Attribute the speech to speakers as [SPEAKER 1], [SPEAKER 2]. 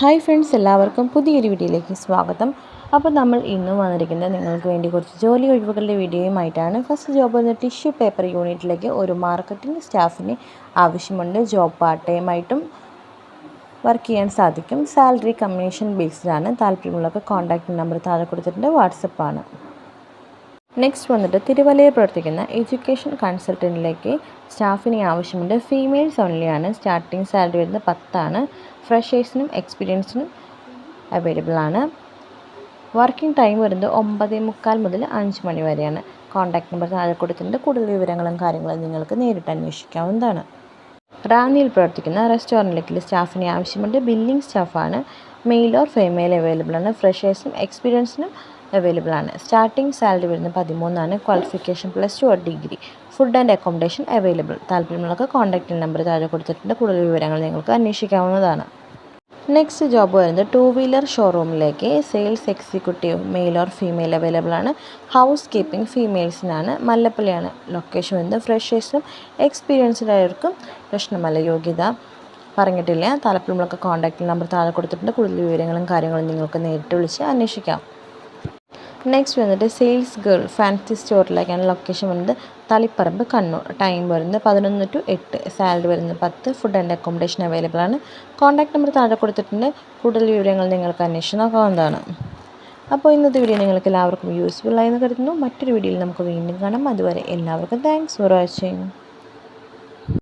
[SPEAKER 1] Hi friends എല്ലാവർക്കും പുതിയൊരു വീഡിയോയിലേക്ക് സ്വാഗതം. അപ്പോൾ നമ്മൾ ഇന്ന് വന്നിരിക്കുന്നത് നിങ്ങൾക്ക് വേണ്ടി കുറച്ച് ജോലി ഒഴിവുകളുടെ വീഡിയോയുമായിട്ടാണ്. ഫസ്റ്റ് ജോബ് വന്ന് ടിഷ്യൂ പേപ്പർ യൂണിറ്റിലേക്ക് ഒരു മാർക്കറ്റിംഗ് സ്റ്റാഫിന് ആവശ്യമുണ്ട്. ജോബ് പാർട്ട് ടൈം ആയിട്ടും വർക്ക് ചെയ്യാൻ സാധിക്കും. സാലറി കമ്മീഷൻ ബേസ്ഡാണ് താല്പര്യമുള്ളവർക്ക് കോൺടാക്റ്റ് നമ്പർ താഴെ കൊടുത്തിട്ടുണ്ട്. വാട്സപ്പാണ് നെക്സ്റ്റ് വന്നിട്ട് തിരുവല്ലയിൽ പ്രവർത്തിക്കുന്ന എഡ്യൂക്കേഷൻ കൺസൾട്ടന്റിലേക്ക് സ്റ്റാഫിനെ ആവശ്യമുണ്ട്. ഫീമെയിൽസ് ഓൺലിയാണ് സ്റ്റാർട്ടിങ് സാലറി വരുന്നത് പത്താണ്. ഫ്രഷേഴ്സിനും എക്സ്പീരിയൻസിനും അവൈലബിൾ ആണ്. വർക്കിംഗ് ടൈം വരുന്നത് ഒമ്പത് മുക്കാൽ മുതൽ അഞ്ച് മണി വരെയാണ്. കോൺടാക്ട് നമ്പർ താഴെ കൊടുത്തിട്ടുണ്ട്. കൂടുതൽ വിവരങ്ങളും കാര്യങ്ങളും നിങ്ങൾക്ക് നേരിട്ട് അന്വേഷിക്കാവുന്നതാണ്. റാന്നിയിൽ പ്രവർത്തിക്കുന്ന റെസ്റ്റോറന്റിലേക്ക് സ്റ്റാഫിനെ ആവശ്യമുണ്ട്. ബില്ലിംഗ് സ്റ്റാഫാണ് മെയിൽ ഓർ ഫീമെയിൽ അവൈലബിൾ ആണ്. ഫ്രഷേഴ്സിനും എക്സ്പീരിയൻസിനും അവൈലബിൾ ആണ്. സ്റ്റാർട്ടിംഗ് സാലറി വരുന്നത് പതിമൂന്നാണ്. Qualification plus two or degree food and accommodation available താല്പര്യമുള്ളവർക്ക് കോൺടാക്റ്റ് നമ്പർ താഴെ കൊടുത്തിട്ടുണ്ട്. കൂടുതൽ വിവരങ്ങൾ നിങ്ങൾക്ക് അന്വേഷിക്കാവുന്നതാണ്. നെക്സ്റ്റ് ജോബ് വരുന്നത് two wheeler ഷോറൂമിലേക്ക് sales executive male or female available ആണ്. ഹൗസ് കീപ്പിംഗ് ഫീമെയിൽസിനാണ് മല്ലപ്പള്ളിയാണ്. ലൊക്കേഷൻ വരുന്നത് ഫ്രഷേഴ്സും എക്സ്പീരിയൻസ്ഡ് ആയവർക്കും പ്രശ്നമല്ല യോഗ്യത പറഞ്ഞിട്ടില്ല. താല്പര്യമുള്ളവർക്ക് കോൺടാക്റ്റ് നമ്പർ താഴെ കൊടുത്തിട്ടുണ്ട്. കൂടുതൽ വിവരങ്ങളും കാര്യങ്ങളും നിങ്ങൾക്ക് നേരിട്ട് വിളിച്ച് അന്വേഷിക്കാം. നെക്സ്റ്റ് വന്നിട്ട് സെയിൽസ് ഗേൾ ഫാൻസി സ്റ്റോറിലേക്കാണ് ലൊക്കേഷൻ വരുന്നത്. തളിപ്പറമ്പ് കണ്ണൂർ. ടൈം വരുന്നത് പതിനൊന്ന് ടു എട്ട്. സാലറി വരുന്നത് പത്ത്. ഫുഡ് ആൻഡ് അക്കോമഡേഷൻ അവൈലബിൾ ആണ്. കോൺടാക്ട് നമ്പർ താഴെ കൊടുത്തിട്ടുണ്ട്. കൂടുതൽ വിവരങ്ങൾ നിങ്ങൾക്ക് അന്വേഷിച്ച് നോക്കാവുന്നതാണ്. അപ്പോൾ ഇന്നത്തെ വീഡിയോ നിങ്ങൾക്ക് എല്ലാവർക്കും യൂസ്ഫുൾ ആയെന്ന് കരുതുന്നു. മറ്റൊരു വീഡിയോയിൽ നമുക്ക് വീണ്ടും കാണാം. അതുവരെ എല്ലാവർക്കും താങ്ക്സ് ഫോർ വാച്ചിങ്